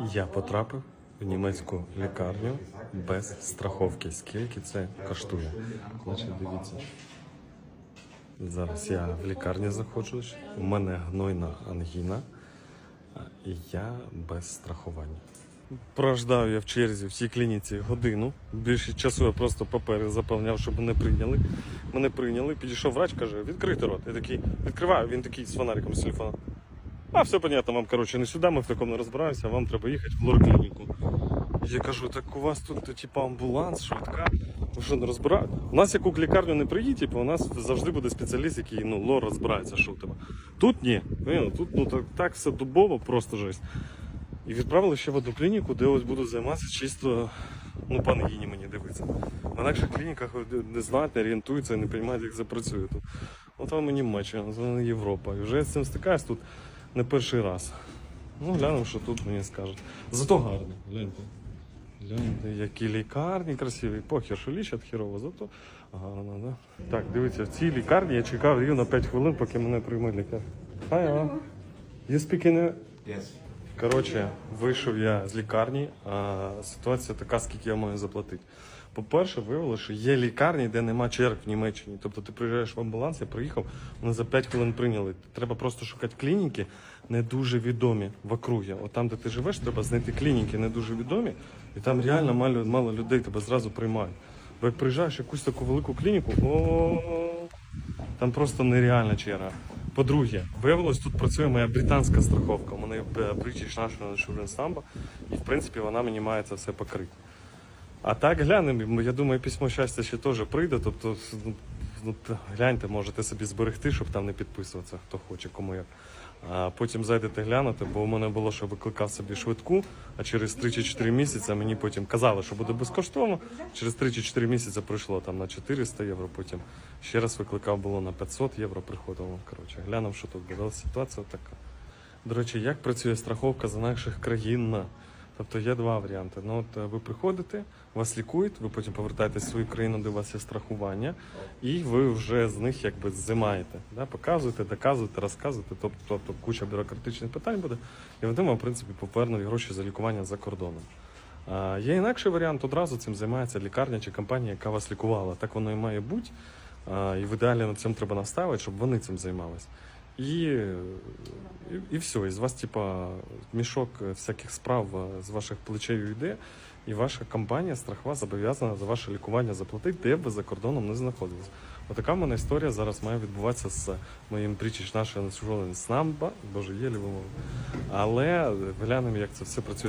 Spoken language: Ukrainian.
Я потрапив в німецьку лікарню без страховки. Скільки це коштує? Значить, дивіться. Зараз я в лікарні знаходжусь. У мене гнойна ангіна, і я без страхування. Прождав я в черзі в цій клініці годину. Більше часу я просто папери заповняв, щоб мене прийняли. Мене прийняли, підійшов врач, каже, відкрити рот. Я такий, відкриваю, він такий з фонариком з телефона. А, все понятно, вам, коротше, не сюди, ми в такому не розбираємося, вам треба їхати в лор-клініку. Я кажу, так у вас тут типу, амбуланс, швидка. Ви що не розбираєте? У нас яку лікарню не приїдь, типу, у нас завжди буде спеціаліст, який ну, лор розбирається, що у тебе. Тут ні. Ну, Тут ну, так, так все дубово, просто жесть. І відправили ще в одну клініку, де ось буду займатися чисто ну, по ангіні мені дивиться. В інакших клініках не знають, не орієнтуються не розуміють, як це працює тут. От там мені Німеччина, це Європа. І вже я з цим стикаюсь тут не перший раз. Ну, глянемо, що тут мені скажуть. Зато гарно, гляньте. Гляньте, які лікарні красиві. Похер, що лічать хірово, зато гарно, да? Так, дивіться, в цій лікарні я чекав рівно 5 хвилин, поки мене прийме лікар. Hi, Ella. You speak in... Yes. Коротше, вийшов я з лікарні, а ситуація така, скільки я маю заплатити. По-перше, виявилося, що є лікарні, де нема черг в Німеччині. Тобто ти приїжджаєш в амбуланс, я приїхав, вони за 5 хвилин прийняли. Треба просто шукати клініки, не дуже відомі в округі. От там, де ти живеш, треба знайти клініки не дуже відомі, і там реально мало, мало людей тебе зразу приймають. Бо як приїжджаєш в якусь таку велику клініку, о там просто нереальна черга. По-друге, виявилось, тут працює моя британська страховка. У мене е, British National Insurance Number, і в принципі вона мені має це все покрити. А так глянемо, я думаю, письмо щастя ще теж прийде. Тобто, ну, гляньте, можете собі зберегти, щоб там не підписуватися, хто хоче, кому як. А потім зайдете глянути, бо у мене було, що викликав собі швидку, а через 3 чи 4 місяці мені потім казали, що буде безкоштовно. Через 3 чи 4 місяці прийшло там на 400 євро, потім ще раз викликав було на 500 євро, приходило. Коротше, глянув, що тут буде. Ситуація така. До речі, як працює страховка за наших країн? Тобто є два варіанти. Ну, от е, ви приходите, вас лікують, ви потім повертаєтесь в свою країну, де у вас є страхування, і ви вже з них якби зимаєте. Да? Показуєте, доказуєте, розказуєте, тобто, тобто куча бюрократичних питань буде, і вони вам, в принципі, повернуть гроші за лікування за кордоном. А, є інакший варіант, одразу цим займається лікарня чи компанія, яка вас лікувала. Так воно і має бути. І в ідеалі на цьому треба наставити, щоб вони цим займалися. І, и, и все, і з вас, типа, мішок е, всяких справ е, з ваших плечей йде, і ваша компанія страхова зобов'язана за ваше лікування заплатити, де б ви за кордоном не знаходились. Отака в мене історія зараз має відбуватися з моїм British National Insurance Number, боже, є лівому. Але глянемо, як це все працює.